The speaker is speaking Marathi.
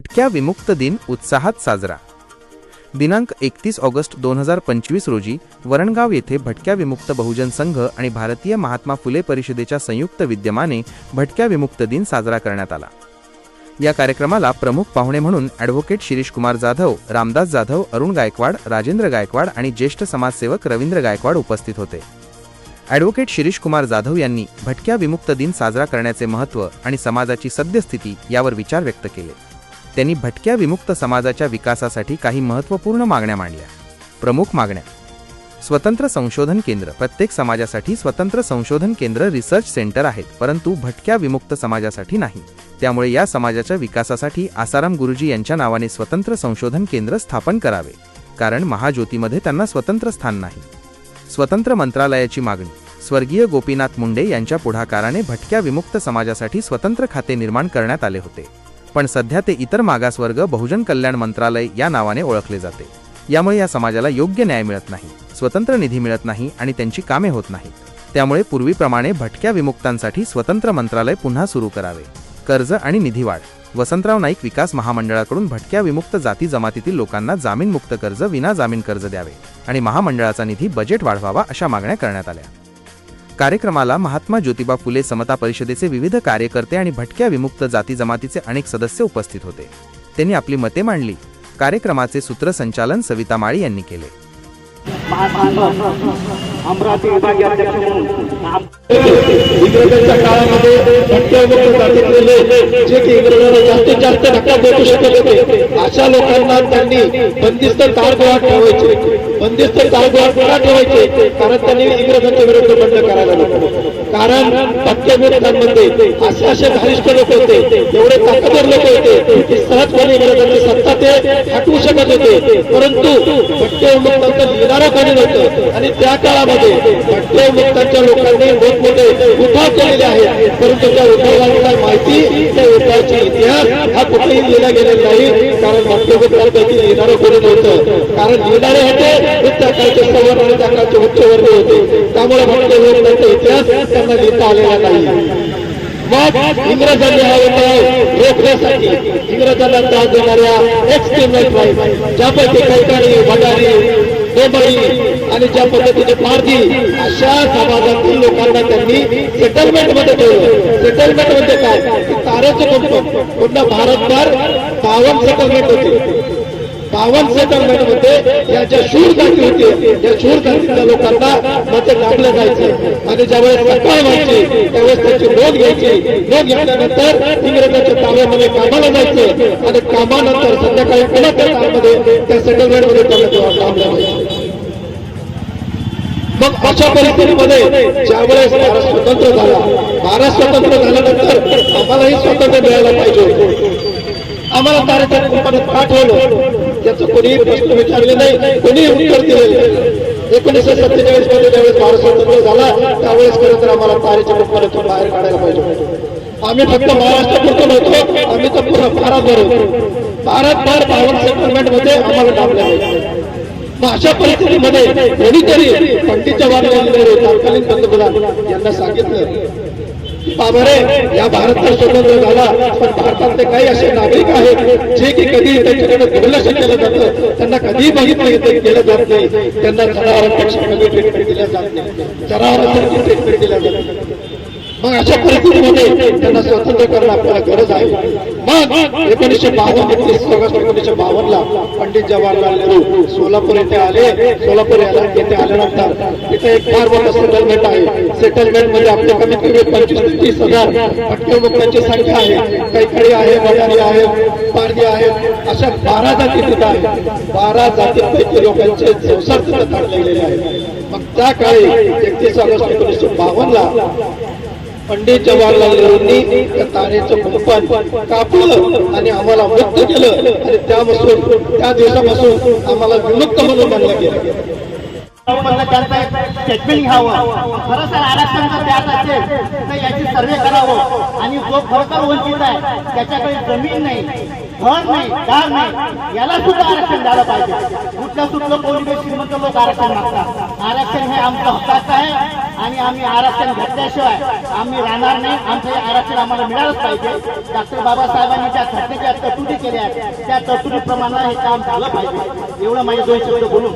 भटक्या विमुक्त दिन उत्साहात साजरा. दिनांक एकतीस ऑगस्ट दोन हजार पंचवीस रोजी वरणगाव येथे भटक्या विमुक्त बहुजन संघ आणि भारतीय महात्मा फुले परिषदेच्या संयुक्त विद्यमाने भटक्या विमुक्त दिन साजरा करण्यात आला. या कार्यक्रमाला प्रमुख पाहुणे म्हणून ॲडव्होकेट शिरीष कुमार जाधव रामदास जाधव अरुण गायकवाड राजेंद्र गायकवाड आणि ज्येष्ठ समाजसेवक रवींद्र गायकवाड उपस्थित होते. ॲडव्होकेट शिरीष कुमार जाधव यांनी भटक्या विमुक्त दिन साजरा करण्याचे महत्त्व आणि समाजाची सद्यस्थिती यावर विचार व्यक्त केले. त्यांनी भटक्या विमुक्त समाजाच्या विकासासाठी काही महत्त्वपूर्ण मागण्या मांडल्या. प्रमुख मागण्या. स्वतंत्र संशोधन केंद्र. प्रत्येक समाजासाठी स्वतंत्र संशोधन केंद्र रिसर्च सेंटर आहेत परंतु भटक्या विमुक्त समाजासाठी नाही. त्यामुळे या समाजाच्या विकासासाठी आसाराम गुरुजी यांच्या नावाने स्वतंत्र संशोधन केंद्र स्थापन करावे. कारण महाज्योतीमध्ये त्यांना स्वतंत्र स्थान नाही. स्वतंत्र मंत्रालयाची मागणी. स्वर्गीय गोपीनाथ मुंडे यांच्या पुढाकाराने भटक्या विमुक्त समाजासाठी स्वतंत्र खाते निर्माण करण्यात आले होते. पण सध्या ते इतर मागासवर्ग बहुजन कल्याण मंत्रालय या नावाने ओळखले जाते. यामुळे या समाजाला योग्य न्याय मिळत नाही स्वतंत्र निधी मिळत नाही आणि त्यांची कामे होत नाहीत. त्यामुळे पूर्वीप्रमाणे भटक्या विमुक्तांसाठी स्वतंत्र मंत्रालय पुन्हा सुरू करावे. कर्ज आणि निधी वाढ. वसंतराव नाईक विकास महामंडळाकडून भटक्या विमुक्त जाती जमातीतील लोकांना जामीनमुक्त कर्ज विना जामीन कर्ज द्यावे आणि महामंडळाचा निधी बजेट वाढवावा अशा मागण्या करण्यात आल्या. कार्यक्रमाला महात्मा ज्योतिबा फुले समता परिषदेचे विविध कार्यकर्ते आणि भटक्या विमुक्त जाती जमातीचे अनेक सदस्य उपस्थित होते. त्यांनी आपली मते मांडली. कार्यक्रमाचे सूत्रसंचालन सविता माळी यांनी केले. अमरावती विभागीय अध्यक्ष म्हणून आम- इंग्रजांच्या काळामध्ये भटक्यामुक्त जातीतले लोक जे की इंग्रजांना जास्तीत जास्त धक्का देऊ शकत होते अशा लोकांना त्यांनी बंदिस्त ठेवायचे. बंदिस्त ताळगोळात का ठेवायचे. कारण त्यांनी इंग्रजांच्या विरुद्ध बंड करायला नको. कारण भटक्यामुक्तांमध्ये असे असे घनिष्ठ लोक होते एवढे ताकदवर लोक होते की सहजपणे इंग्रजांची सत्ता ते हटवू शकत होते. परंतु भटक्यामुक्तांचं लिहिणारं कोणी नव्हतं. आणि त्या काळामध्ये भटक्यामुक्तांच्या लोकांनी इतिहास हा कुठेही लिहिला गेलेला नाही कारण भटक्यामुक्तांपैकी लिहिणारं कोणी नव्हतं. कारण लिहिणारे होते हे त्या काळचे सवर्ण आणि त्या काळचे उच्चवर्ग होते. त्यामुळे भटक्यामुक्तांचा इतिहास त्यांना लिहिता आलेला नाही. मग इंग्रजांनी हा उठाव रोखण्यासाठी इंग्रजांना त्रास देणाऱ्या एक्सट्रीमल ट्राईब ज्यापैकी कैकाणी भंडारी डोंबरी आणि ज्या पद्धतीने पारधी अशा समाजातील लोकांना त्यांनी सेटलमेंटमध्ये ठेवलं. सेटलमेंट म्हणजे काय? की ताऱ्याचे कुटुंब पूर्ण भारतभर बावन्न सेटलमेंट होते. बावन्न सेटलमेंट होते या ज्या शूर जाती होती या शूर जातीच्या लोकांना मध्ये टाकलं जायचं. आणि ज्यावेळेस सकाळ व्हायची त्यावेळेस त्याची नोंद घ्यायची. नोंद घेतल्यानंतर इंग्रजांच्या ताब्यामध्ये कामाला जायचं. आणि कामानंतर संध्याकाळी पुन्हा त्या कामामध्ये त्या सेटलमेंटमध्ये त्यांना काम लावायचं. मग अशा परिस्थितीमध्ये ज्यावेळेस भारत स्वतंत्र झाला भारत स्वतंत्र झाल्यानंतर आम्हालाही स्वतंत्र मिळायला पाहिजे. होतं. आम्हाला तारेच्या कुटुंबाने पाठवलं. त्याचं कोणीही प्रश्न विचारले नाही कोणीही उत्तर दिले एकोणीसशे सत्तेचाळीसमध्ये ज्यावेळेस भारत स्वतंत्र झाला त्यावेळेस खरं तर आम्हाला तारेच्या कुटुंबातून बाहेर काढायला पाहिजे आम्ही फक्त महाराष्ट्रापुरतो नव्हतो आम्ही तर पूर्ण भारतभर होतो. भारतभर बावन्न सेटलमेंटमध्ये आम्हाला डाबलं नाही अशा परिस्थितीमध्ये कोणीतरी पंडित जवाहरलाल नेहरू तत्कालीन पंतप्रधान यांना सांगितलं की बाबा या भारतचा स्वतंत्र झाला पण भारतातले काही असे नागरिक आहेत जे की कधी त्यांच्याकडे दुर्लक्ष केलं जातं त्यांना कधीही बघितलं गेलं- गेलं जात नाही. त्यांना जनावरांपेक्षा कमी ट्रीटमेंट दिल्या जात नाही. जनावरांसारखी ट्रीटमेंट दिल्या जात नाही. मग अशा परिस्थितीमध्ये त्यांना स्वतंत्र करणं आपल्याला गरज आहे. मग एकोणीसशे बावन्न एकतीस ऑगस्ट एकोणीसशे बावन्न ला पंडित जवाहरलाल नेहरू सोलापूर येथे आले. सोलापूर याला- येथे आल्यानंतर तिथे एक फार मोठा सेटलमेंट आहे. सेटलमेंटमध्ये आपले कमीत कमी पंचवीस ते तीस हजार भटके संख्या आहे. कैकडी आहे वडारी आहे पारधी आहेत अशा बारा जाती तिथं आहेत. बारा जातींपैकी लोकांचे संसार तिथं काढलेले आहेत. मग त्या काळी एकतीस ऑगस्ट एकोणीसशे बावन्न ला पंडित जवाहरलाल नेहरूंनी त्या तारेचं कुंपण कापलं आणि आम्हाला मुक्त केलं. आणि त्यापासून त्या दिवसापासून आम्हाला विमुक्त म्हणून मानलं गेलं. म्हणलं त्यांचं स्टेटमेंट घ्यावं खरं तर आरक्षण जर द्यायचं असेल तर याची सर्वे करावं. आणि जो खरोखर वंचित आहे त्याच्याकडे जमीन नाही घर नाही दार नाही याला सुद्धा आरक्षण द्यायला पाहिजे. कुठलं कुठलं कोणी श्रीमंत लोक आरक्षण मागतात. आरक्षण हे आमच्या हक्काचं आहे. आणि आम्ही आरक्षण घेतल्याशिवाय आम्ही राहणार नाही. आमचं हे आरक्षण आम्हाला मिळालंच पाहिजे. डॉक्टर बाबासाहेबांनी ज्या घटनेच्या तरतुदी केल्या आहेत त्या तरतुदीप्रमाणे हे काम झालं पाहिजे. एवढं माझे दोन शब्द बोलून